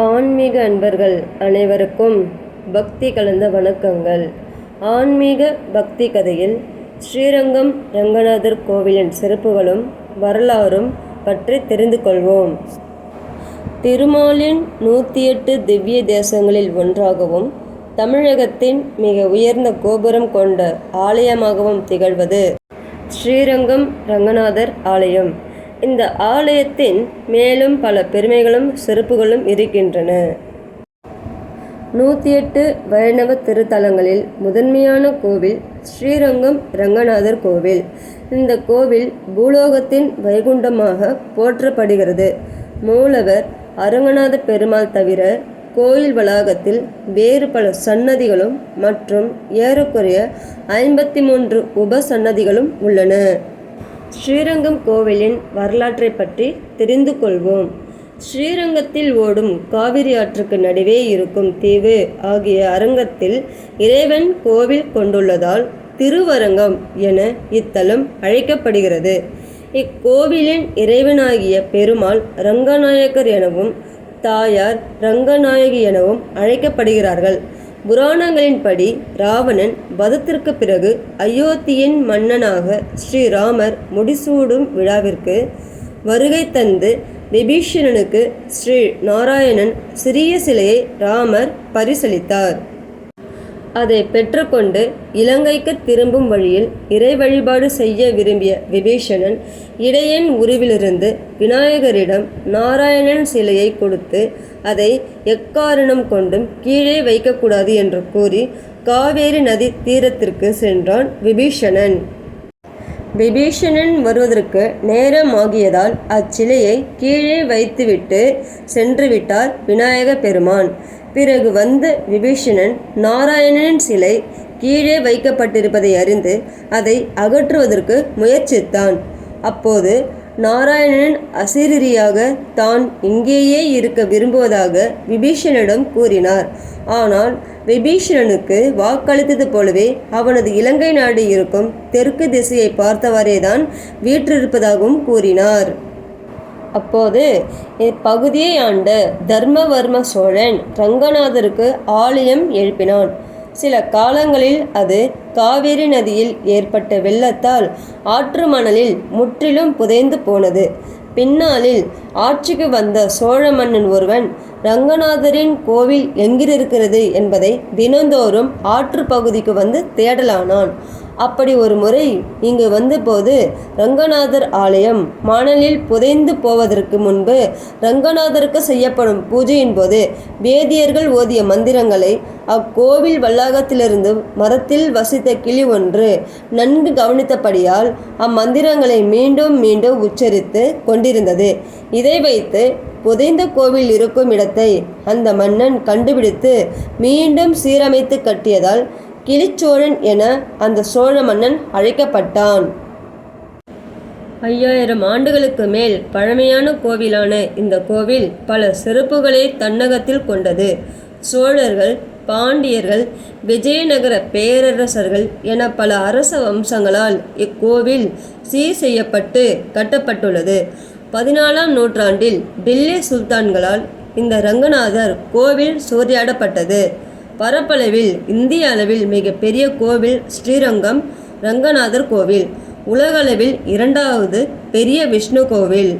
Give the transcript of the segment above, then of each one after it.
ஆன்மீக அன்பர்கள் அனைவருக்கும் பக்தி கலந்த வணக்கங்கள். ஆன்மீக பக்தி கதையில் ஸ்ரீரங்கம் ரங்கநாதர் கோவிலின் சிறப்புகளும் வரலாறும் பற்றி தெரிந்து கொள்வோம். திருமாலின் நூற்றி எட்டு திவ்ய தேசங்களில் ஒன்றாகவும் தமிழகத்தின் மிக உயர்ந்த கோபுரம் கொண்ட ஆலயமாகவும் திகழ்வது ஸ்ரீரங்கம் ரங்கநாதர் ஆலயம். இந்த ஆலயத்தின் மேலும் பல பெருமைகளும் சிறப்புகளும் இருக்கின்றன. நூற்றி எட்டு வைணவ திருத்தலங்களில் முதன்மையான கோவில் ஸ்ரீரங்கம் ரங்கநாதர் கோவில். இந்த கோவில் பூலோகத்தின் வைகுண்டமாக போற்றப்படுகிறது. மூலவர் அரங்கநாத பெருமாள் தவிர கோயில் வளாகத்தில் வேறு பல சன்னதிகளும் மற்றும் ஏறக்குறைய ஐம்பத்தி மூன்று உபசன்னதிகளும் உள்ளன. ஸ்ரீரங்கம் கோவிலின் வரலாற்றை பற்றி தெரிந்து கொள்வோம். ஸ்ரீரங்கத்தில் ஓடும் காவிரி ஆற்றுக்கு நடுவே இருக்கும் தீவு ஆகிய அரங்கத்தில் இறைவன் கோவில் கொண்டுள்ளதால் திருவரங்கம் என இத்தலம் அழைக்கப்படுகிறது. இக்கோவிலின் இறைவனாகிய பெருமாள் ரங்கநாயக்கர் எனவும் தாயார் ரங்கநாயகி எனவும் அழைக்கப்படுகிறார்கள். புராணங்களின்படி ராவணன் வதத்திற்கு பிறகு அயோத்தியின் மன்னனாக ஸ்ரீராமர் முடிசூடும் விழாவிற்கு வருகை தந்து விபீஷணனுக்கு ஸ்ரீ நாராயணன் சிறிய சிலையை ராமர் பரிசளித்தார். அதை பெற்றுக்கொண்டு இலங்கைக்கு திரும்பும் வழியில் இறை வழிபாடு செய்ய விரும்பிய விபீஷணன் இடையன் உருவிலிருந்து விநாயகரிடம் நாராயணன் சிலையை கொடுத்து அதை எக்காரணம் கொண்டும் கீழே வைக்கக்கூடாது என்று கூறி காவேரி நதி தீரத்திற்கு சென்றான் விபீஷணன். விபீஷணன் வருவதற்கு நேரம் ஆகியதால் அச்சிலையை கீழே வைத்துவிட்டு சென்றுவிட்டார் விநாயக பெருமான். பிறகு வந்த விபீஷணன் நாராயணனின் சிலை கீழே வைக்கப்பட்டிருப்பதை அறிந்து அதை அகற்றுவதற்கு முயற்சித்தான். அப்போது நாராயணன் அசிரியாக தான் இங்கேயே இருக்க விரும்புவதாக விபீஷணனிடம் கூறினார். ஆனால் விபீஷணனுக்கு வாக்களித்தது போலவே அவனது இலங்கை நாடு இருக்கும் தெற்கு திசையை பார்த்தவாறேதான் வீற்றிருப்பதாகவும் கூறினார். அப்போது இப்பகுதியை ஆண்ட தர்மவர்ம சோழன் ரங்கநாதருக்கு ஆலயம் எழுப்பினான். சில காலங்களில் அது காவிரி நதியில் ஏற்பட்ட வெள்ளத்தால் ஆற்று மணலில் முற்றிலும் புதைந்து போனது. பின்னாளில் ஆட்சிக்கு வந்த சோழ மன்னன் ஒருவன் ரங்கநாதரின் கோவில் எங்கிருக்கிறது? என்பதை தினந்தோறும் ஆற்று பகுதிக்கு வந்து தேடலானான். அப்படி ஒரு முறை இங்கு வந்தபோது ரங்கநாதர் ஆலயம் மணலில் புதைந்து போவதற்கு முன்பு ரங்கநாதருக்கு செய்யப்படும் பூஜையின் போது வேதியர்கள் ஓதிய மந்திரங்களை அக்கோவில் வளாகத்திலிருந்து மரத்தில் வசித்த கிளி ஒன்று நன்கு கவனித்தபடியால் அம்மந்திரங்களை மீண்டும் மீண்டும் உச்சரித்து கொண்டிருந்தது. இதை வைத்து புதைந்த கோவில் இருக்கும் இடத்தை அந்த மன்னன் கண்டுபிடித்து மீண்டும் சீரமைத்து கட்டியதால் கிளிச்சோழன் என அந்த சோழ மன்னன் அழைக்கப்பட்டான். ஐயாயிரம் ஆண்டுகளுக்கு மேல் பழமையான கோவிலான இந்த கோவில் பல சிறப்புகளை தன்னகத்தில் கொண்டது. சோழர்கள் பாண்டியர்கள் விஜயநகர பேரரசர்கள் என பல அரச வம்சங்களால் இக்கோவில் சீர் செய்யப்பட்டு கட்டப்பட்டுள்ளது. பதினாலாம் நூற்றாண்டில் டில்லி சுல்தான்களால் இந்த ரங்கநாதர் கோவில் சூறையாடப்பட்டது. பரப்பளவில் இந்திய அளவில் மிகப்பெரிய கோவில் ஸ்ரீரங்கம் ரங்கநாதர் கோவில். உலகளவில் இரண்டாவது பெரிய விஷ்ணு கோவில்.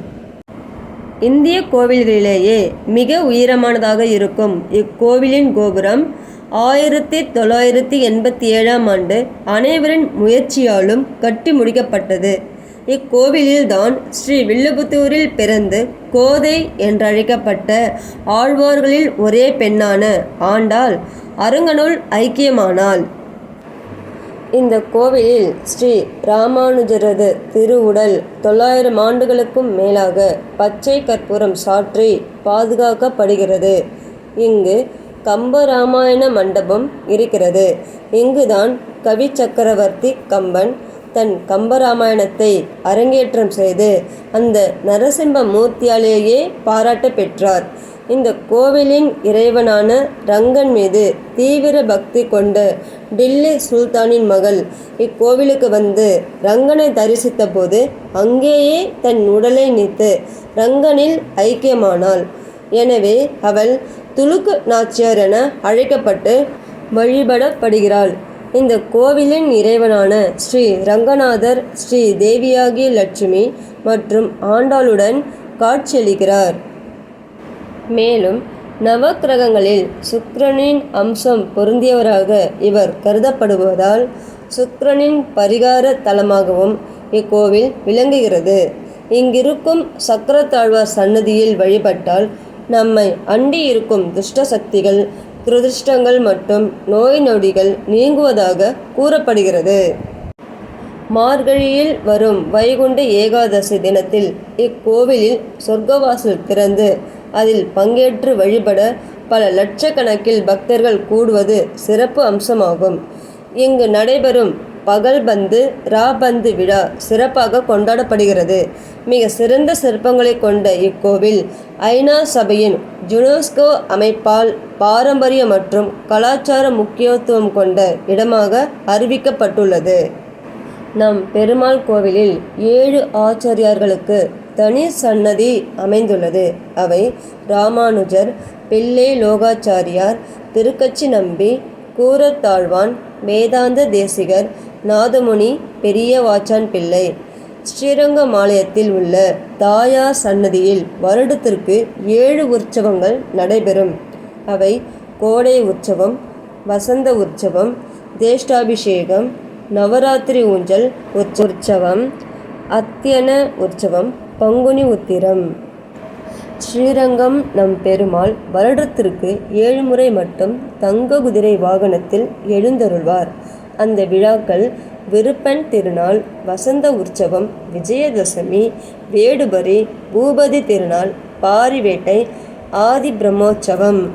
இந்திய கோவில்களிலேயே மிக உயரமானதாக இருக்கும் இக்கோவிலின் கோபுரம் ஆயிரத்தி தொள்ளாயிரத்தி எண்பத்தி ஏழாம் ஆண்டு அனைவரின் முயற்சியாலும் கட்டி முடிக்கப்பட்டது. இக்கோவிலில்தான் ஸ்ரீ வில்லுபுத்தூரில் பிறந்து கோதை என்றழைக்கப்பட்ட ஆழ்வார்களில் ஒரே பெண்ணான ஆண்டாள் அருங்கனுள் ஐக்கியமானாள். இந்த கோவிலில் ஸ்ரீ ராமானுஜரது திருவுடல் தொள்ளாயிரம் ஆண்டுகளுக்கும் மேலாக பச்சை கற்பூரம் சாற்றி பாதுகாக்கப்படுகிறது. இங்கு கம்பராமாயண மண்டபம் இருக்கிறது. இங்குதான் கவி சக்கரவர்த்தி கம்பன் தன் கம்பராமாயணத்தை அரங்கேற்றம் செய்து அந்த நரசிம்ம மூர்த்தியாலேயே பாராட்ட பெற்றார். இந்த கோவிலின் இறைவனான ரங்கன் மீது தீவிர பக்தி கொண்ட டில்லி சுல்தானின் மகள் இக்கோவிலுக்கு வந்து ரங்கனை தரிசித்த போது அங்கேயே தன் உடலை நீத்து ரங்கனில் ஐக்கியமானாள். எனவே அவள் துலுக்கு நாச்சியார் என அழைக்கப்பட்டு வழிபடப்படுகிறாள். இந்த கோவிலின் இறைவனான ஸ்ரீ ரங்கநாதர் ஸ்ரீ தேவியாகிய லட்சுமி மற்றும் ஆண்டாளுடன் காட்சியளிக்கிறார். மேலும் நவக்கிரகங்களில் சுக்கிரனின் அம்சம் பொருந்தியவராக இவர் கருதப்படுவதால் சுக்கிரனின் பரிகார தலமாகவும் இக்கோவில் விளங்குகிறது. இங்கிருக்கும் சக்கரத்தாழ்வார் சன்னதியில் வழிபட்டால் நம்மை அண்டி இருக்கும் துஷ்ட சக்திகள் துரதிருஷ்டங்கள் மற்றும் நோய் நொடிகள் நீங்குவதாக கூறப்படுகிறது. மார்கழியில் வரும் வைகுண்ட ஏகாதசி தினத்தில் இக்கோவிலில் சொர்க்கவாசல் திறந்து அதில் பங்கேற்று வழிபட பல லட்சக்கணக்கில் பக்தர்கள் கூடுவது சிறப்பு அம்சமாகும். இங்கு நடைபெறும் பகல்பந்து ராபந்து விழா சிறப்பாக கொண்டாடப்படுகிறது. மிக சிறந்த சிற்பங்களை கொண்ட இக்கோவில் ஐநா சபையின் ஜுனோஸ்கோ அமைப்பால் பாரம்பரிய மற்றும் கலாச்சார முக்கியத்துவம் கொண்ட இடமாக அறிவிக்கப்பட்டுள்ளது. நம் பெருமாள் கோவிலில் ஏழு ஆச்சாரியார்களுக்கு தனி சன்னதி அமைந்துள்ளது. அவை ராமானுஜர் பிள்ளை லோகாச்சாரியார் திருக்கச்சி நம்பி கூரத்தாழ்வான் வேதாந்த தேசிகர் நாதமுனி பெரிய வாச்சான் பிள்ளை. ஸ்ரீரங்கமாலயத்தில் உள்ள தாயார் சன்னதியில் வருடத்திற்கு ஏழு உற்சவங்கள் நடைபெறும். அவை கோடை உற்சவம் வசந்த உற்சவம் தேஷ்டாபிஷேகம் நவராத்திரி ஊஞ்சல் உற்சவம் அத்தியன உற்சவம் பங்குனி உத்திரம். ஸ்ரீரங்கம் நம் பெருமாள் வருடத்திற்கு ஏழு முறை மட்டும் தங்க குதிரை வாகனத்தில் எழுந்தருள்வார். அந்த விழாக்கள் விருப்பன் திருநாள் வசந்த உற்சவம் விஜயதசமி வேடுபரி பூபதி திருநாள் பாரிவேட்டை ஆதி பிரம்மோற்சவம்.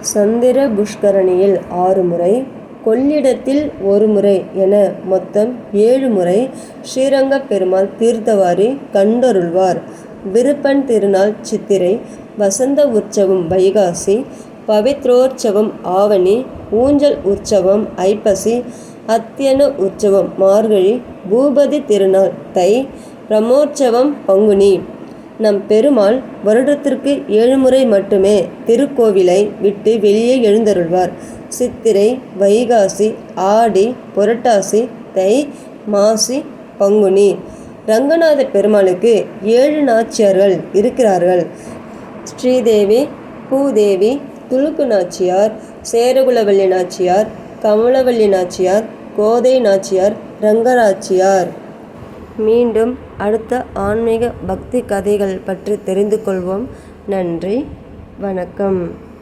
சந்திர புஷ்கரணியில் ஆறு முறை கொள்ளிடத்தில் ஒரு முறை என மொத்தம் ஏழு முறை ஸ்ரீரங்க பெருமாள் தீர்த்தவாரி கண்டருள்வார். விருப்பன் திருநாள் சித்திரை வசந்த உற்சவம் வைகாசி பவித்ரோற்சவம் ஆவணி ஊஞ்சல் உற்சவம் ஐப்பசி அத்தியன உற்சவம் மார்கழி பூபதி திருநாள் தை பிரமோற்சவம் பங்குனி. நம் பெருமாள் வருடத்திற்கு ஏழு முறை மட்டுமே திருக்கோவிலை விட்டு வெளியே எழுந்தருள்வார். சித்திரை வைகாசி ஆடி புரட்டாசி தை மாசி பங்குனி. ரங்கநாத பெருமாளுக்கு ஏழு நாச்சியார்கள் இருக்கிறார்கள். ஸ்ரீதேவி பூதேவி துலுக்கு நாச்சியார் சேரகுலவல்லி நாச்சியார் கமலவல்லி நாச்சியார் கோதை நாச்சியார் ரங்கநாச்சியார் மீண்டும் அடுத்த ஆன்மீக பக்தி கதைகள் பற்றி தெரிந்து கொள்வோம். நன்றி. வணக்கம்.